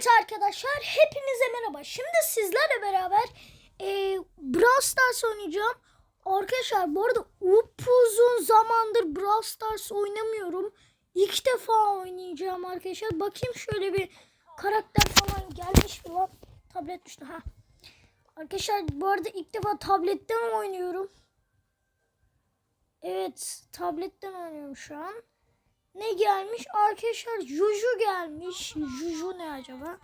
Evet arkadaşlar hepinize merhaba. Şimdi sizlerle beraber e, Brawl Stars oynayacağım. Arkadaşlar bu arada upuzun zamandır Brawl Stars oynamıyorum. İlk defa oynayacağım arkadaşlar. Bakayım şöyle bir karakter falan gelmiş mi lan? Tablet düştü ha. Arkadaşlar bu arada ilk defa tabletten oynuyorum. Evet tabletten oynuyorum şu an. Ne gelmiş? Arkadaşlar Juju gelmiş. Juju ne acaba?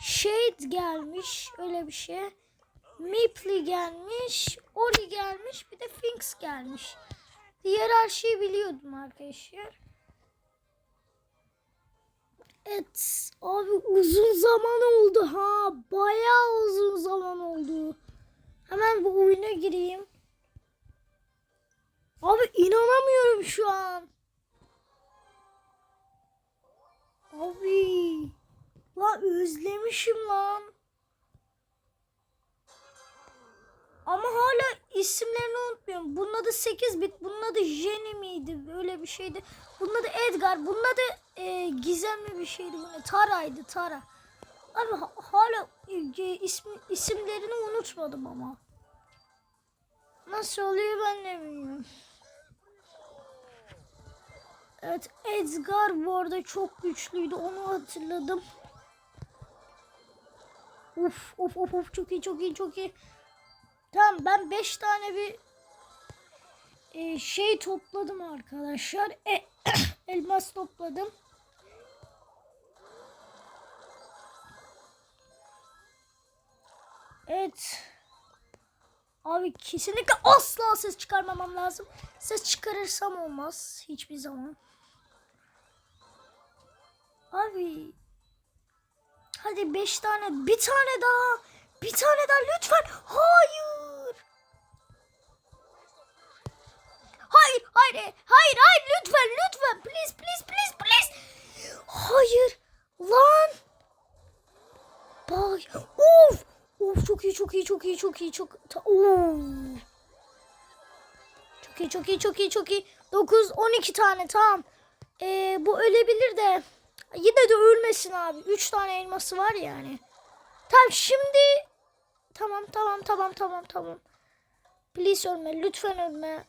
Shade gelmiş. Öyle bir şey. Mipli gelmiş. Oli gelmiş. Bir de Finks gelmiş. Diğer her şeyi biliyordum arkadaşlar. Evet. Abi uzun zaman oldu ha. Bayağı uzun zaman oldu. Hemen bu oyuna gireyim. Abi inanamıyorum şu Özlemişim lan. Ama hala isimlerini unutmuyorum. Bunun adı 8 bit. Bunun adı Jenny miydi? Öyle bir şeydi. Bunun adı Edgar. Bunun adı e, gizemli bir şeydi. Bu ne? Tara'ydı Tara. Abi ha- hala e, ismi, isimlerini unutmadım ama. Nasıl oluyor ben de bilmiyorum. Evet Edgar bu arada çok güçlüydü onu hatırladım. Uf of of of çok iyi çok iyi çok iyi. Tamam ben 5 tane bir e, şey topladım arkadaşlar. E, elmas topladım. Evet. Abi kesinlikle asla ses çıkarmamam lazım. Ses çıkarırsam olmaz hiçbir zaman. Abi. Hadi beş tane, bir tane daha. Bir tane daha lütfen. Hayır. Hayır, hayır, hayır, hayır lütfen, lütfen. Please, please, please, please. Hayır. Lan. Bak. Of. Of çok iyi, çok iyi, çok iyi, çok iyi, çok. Ta- Oo. Çok iyi, çok iyi, çok iyi, çok iyi. 9, 12 tane tamam. Ee, bu ölebilir de. Yine de ölmesin abi. 3 tane elması var yani. Tamam şimdi. Tamam tamam tamam tamam tamam. Please ölme. Lütfen ölme.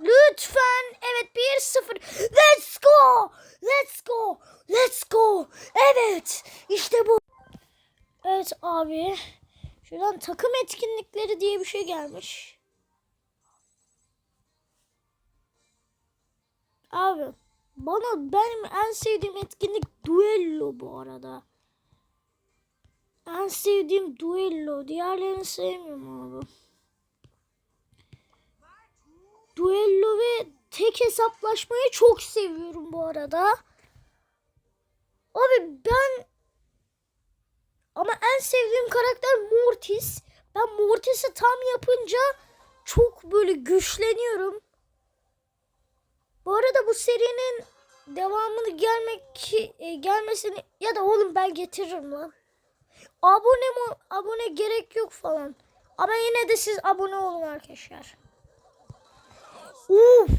Lütfen. Evet 1-0. Let's go. Let's go. Let's go. Evet. İşte bu. Evet abi. Şuradan takım etkinlikleri diye bir şey gelmiş. Abi bana benim en sevdiğim etkinlik duello bu arada. En sevdiğim duello. Diğerlerini sevmiyorum abi. Duello ve tek hesaplaşmayı çok seviyorum bu arada. Abi ben ama en sevdiğim karakter Mortis. Ben Mortis'i tam yapınca çok böyle güçleniyorum. Bu arada bu serinin devamını gelmek e, gelmesini ya da oğlum ben getiririm lan. Abone mi abone gerek yok falan. Ama yine de siz abone olun arkadaşlar. Uf.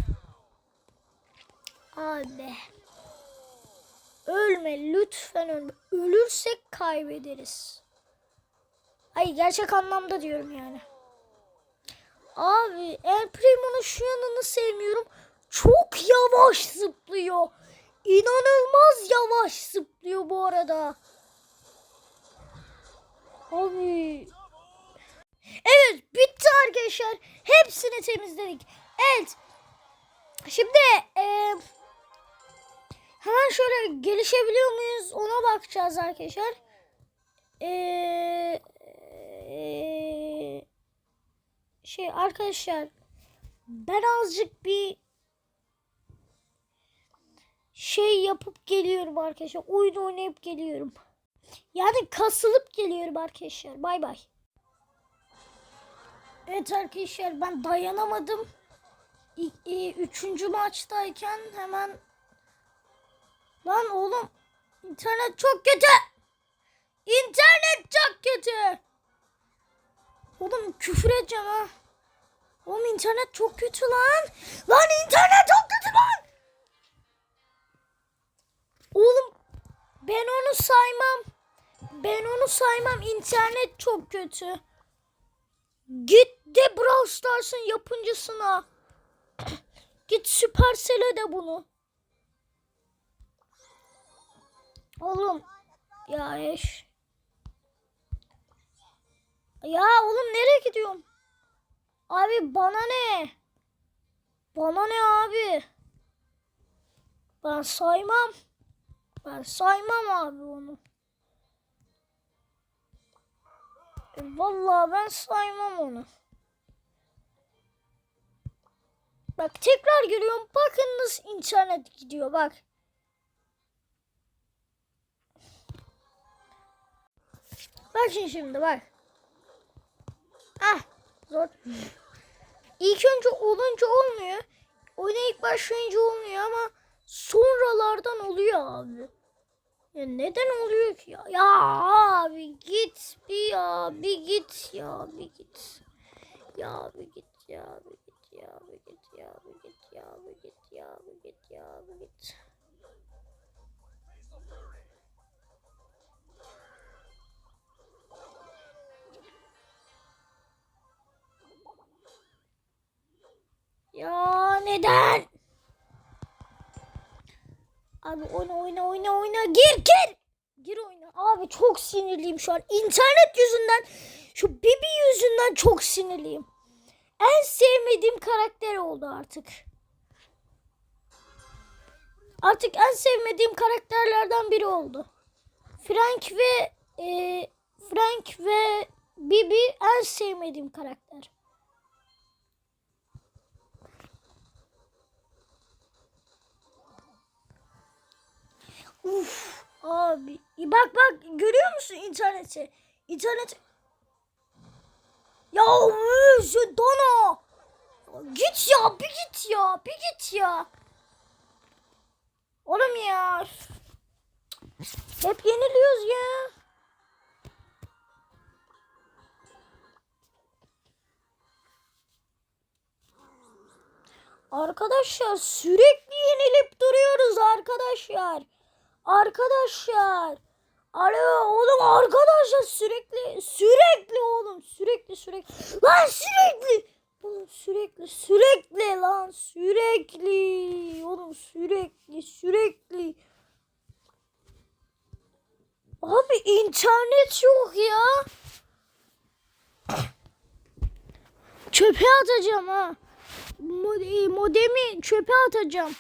Abi. Ölme lütfen ölme. Ölürsek kaybederiz. Ay gerçek anlamda diyorum yani. Abi El Primo'nun şu yanını sevmiyorum. Çok yavaş zıplıyor. İnanılmaz yavaş zıplıyor bu arada. Abi. Evet bitti arkadaşlar. Hepsini temizledik. Evet. Şimdi eee Hemen şöyle gelişebiliyor muyuz ona bakacağız arkadaşlar. Ee, ee, şey arkadaşlar ben azıcık bir şey yapıp geliyorum arkadaşlar. Oyun oynayıp geliyorum. Yani kasılıp geliyorum arkadaşlar. Bay bay. Evet arkadaşlar ben dayanamadım. E, Üçüncü maçtayken hemen Lan oğlum internet çok kötü. İnternet çok kötü. Oğlum küfür edeceğim ha. Oğlum internet çok kötü lan. Lan internet çok kötü lan. Oğlum ben onu saymam. ben onu saymam. İnternet çok kötü. Git de Brawl Stars'ın yapımcısına. Git Supercell'e de bunu. Oğlum ya eş. Ya oğlum nereye gidiyorum? Abi bana ne? Bana ne abi? Ben saymam. Ben saymam abi onu. E, vallahi ben saymam onu. Bak tekrar geliyorum. Bakın nasıl internet gidiyor bak. Bak şimdi şimdi bak. Ah zor. İlk önce olunca olmuyor. Oyuna ilk başlayınca olmuyor ama sonralardan oluyor abi. Ya neden oluyor ki ya? Ya abi git bir ya bir git ya bir git. Ya bir git ya bir git ya bir git ya bir git ya bir git ya bir git ya bir git. Ya neden? Abi oyna oyna oyna oyna gir gir. Gir oyna. Abi çok sinirliyim şu an. İnternet yüzünden şu Bibi yüzünden çok sinirliyim. En sevmediğim karakter oldu artık. Artık en sevmediğim karakterlerden biri oldu. Frank ve e, Frank ve Bibi en sevmediğim karakter. Uf abi. Bak bak görüyor musun interneti? İnternet. Ya şu Dono. Ya Git ya bir git ya bir git ya. Oğlum ya. Hep yeniliyoruz ya. Arkadaşlar sürekli. Arkadaşlar. Alo oğlum arkadaşlar sürekli sürekli oğlum sürekli sürekli. Lan sürekli. Oğlum sürekli sürekli lan sürekli. Oğlum sürekli sürekli. Abi internet yok ya. Çöpe atacağım ha. Mod- modemi çöpe atacağım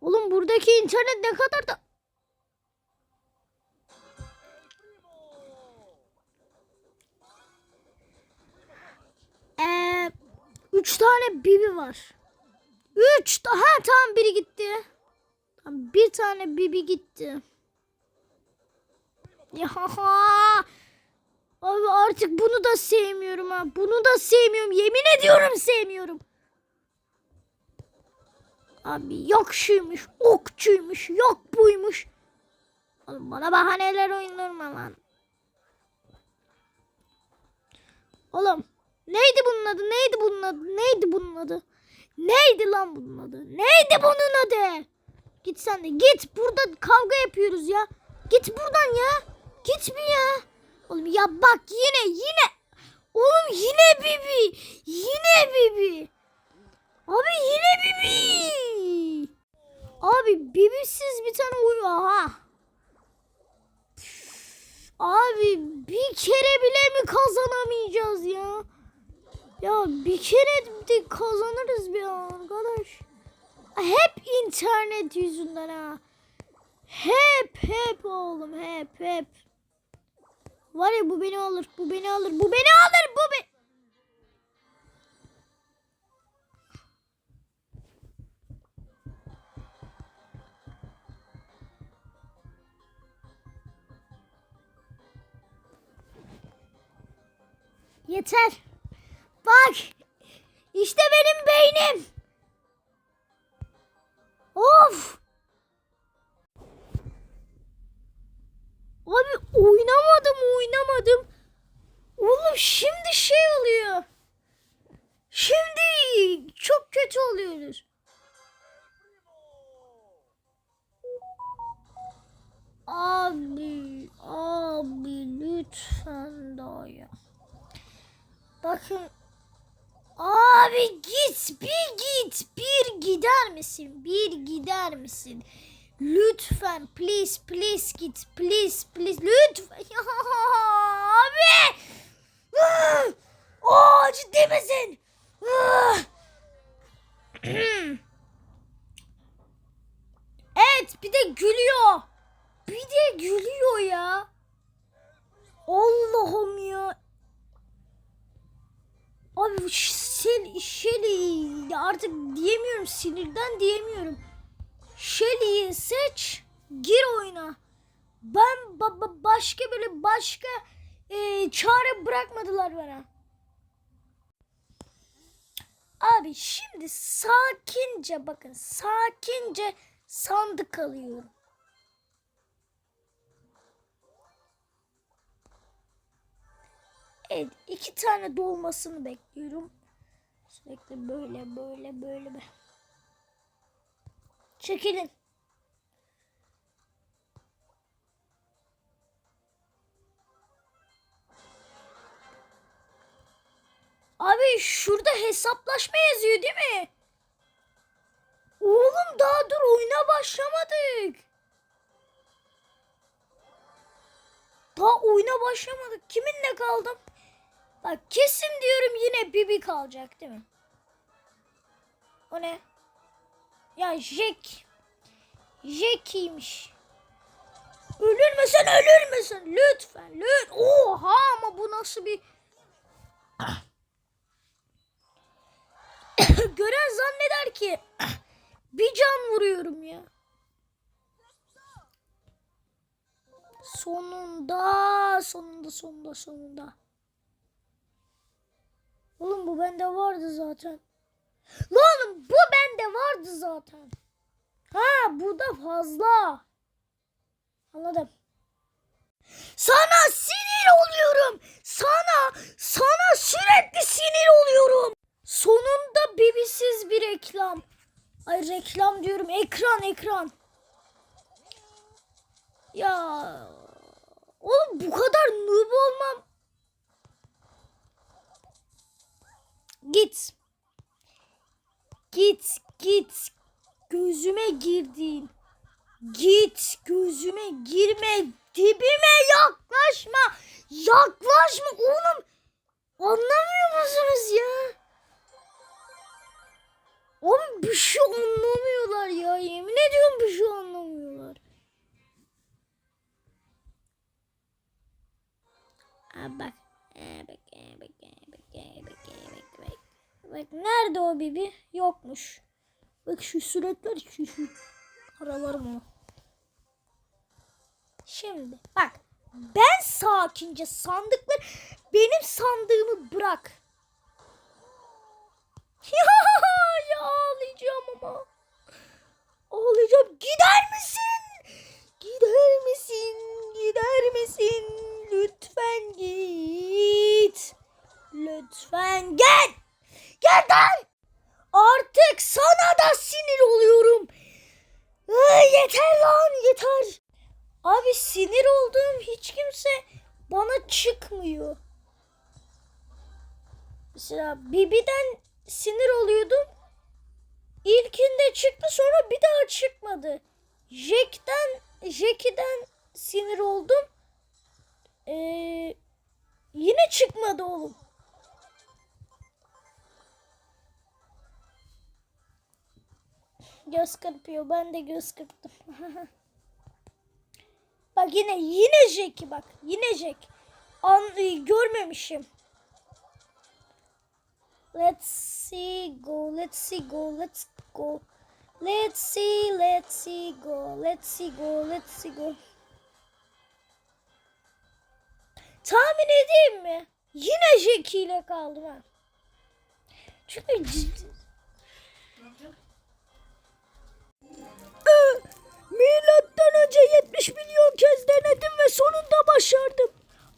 Oğlum buradaki internet ne kadar da... Ee, üç tane bibi var. Üç. Ha tamam biri gitti. Tamam, bir tane bibi gitti. Ya Abi artık bunu da sevmiyorum ha. Bunu da sevmiyorum. Yemin ediyorum sevmiyorum. Abi yok şuymuş, okçuymuş, yok buymuş. Oğlum bana bahaneler uydurma lan. Oğlum neydi bunun adı? Neydi bunun adı? Neydi bunun adı? Neydi lan bunun adı? Neydi bunun adı? Git sen de git. Burada kavga yapıyoruz ya. Git buradan ya. Git bir ya. Oğlum ya bak yine yine. Oğlum yine Bibi. Yine Bibi. Abi yine Bibi. Abi Bibisiz bir tane oyun. Aha. Abi bir kere bile mi kazanamayacağız ya? Ya bir kere de kazanırız bir arkadaş. Hep internet yüzünden ha. Hep hep oğlum hep hep. Var ya bu beni alır, bu beni alır, bu beni alır, bu beni... Yeter. Bak. İşte benim beynim. Of. Abi oynamadım oynamadım. Oğlum şimdi şey oluyor. Şimdi çok kötü oluyoruz. Abi Bakın. Abi git bir git bir gider misin? Bir gider misin? Lütfen please please git please please lütfen abi! Aa, ciddi misin? Evet bir de gülüyor bir de gülüyor ya Allah'ım ya Abi Shelly, Shelly artık diyemiyorum sinirden diyemiyorum. Shelly'yi seç gir oyuna. Ben ba- ba- başka böyle başka e, çare bırakmadılar bana. Abi şimdi sakince bakın sakince sandık alıyorum. Evet iki tane dolmasını bekliyorum. Sürekli böyle böyle böyle. böyle. Çekilin. Abi şurada hesaplaşma yazıyor değil mi? Oğlum daha dur oyuna başlamadık. Daha oyuna başlamadık. Kiminle kaldım? Bak kesin diyorum yine Bibi kalacak değil mi? O ne? Ya Jack. Jack'iymiş. Ölür müsün ölür müsün? Lütfen lütfen. Oha ama bu nasıl bir... Gören zanneder ki bir can vuruyorum ya. Sonunda, sonunda, sonunda, sonunda. Bende vardı zaten. Lan bu bende vardı zaten. Ha bu da fazla. Anladım. Sana sinir oluyorum. Sana, sana sürekli sinir oluyorum. Sonunda bibisiz bir reklam. Ay reklam diyorum. Ekran, ekran. Ya oğlum bu kadar Git, git. Gözüme girdin. Git, gözüme girme. Dibime yaklaşma. Yaklaşma oğlum. Anlamıyor musunuz ya? Oğlum bir şey anlamıyorlar ya. Yemin ediyorum bir şey anlamıyorlar. Aa, bak. Aa, bak, aa, bak, aa, bak, aa, bak, aa, bak, bak. Nerede o bibi? Yokmuş. Bak şu suratlar şu şu. Aralarım onu. Şimdi bak. Ben sakince sandıkları benim sandığımı bırak. Ya, ya ağlayacağım ama. Ağlayacağım. Gider misin? Gider misin? Gider misin? Lütfen git. Lütfen gel. Gel lan. Artık sana da sinir oluyorum. Ay, yeter lan yeter. Abi sinir olduğum hiç kimse bana çıkmıyor. Mesela Bibi'den sinir oluyordum. İlkinde çıktı sonra bir daha çıkmadı. Jack'ten Jackie'den sinir oldum. Ee, yine çıkmadı oğlum. Göz kırpıyor. Ben de göz kırptım. bak yine yine Jack'i bak. Yine Jack. An e, görmemişim. Let's see go. Let's see go. Let's go. Let's see, let's see go. Let's see go. Let's see go. Tahmin edeyim mi? Yine Jackie ile kaldım ha. Çünkü c- Ee, Milattan önce 70 milyon kez denedim ve sonunda başardım.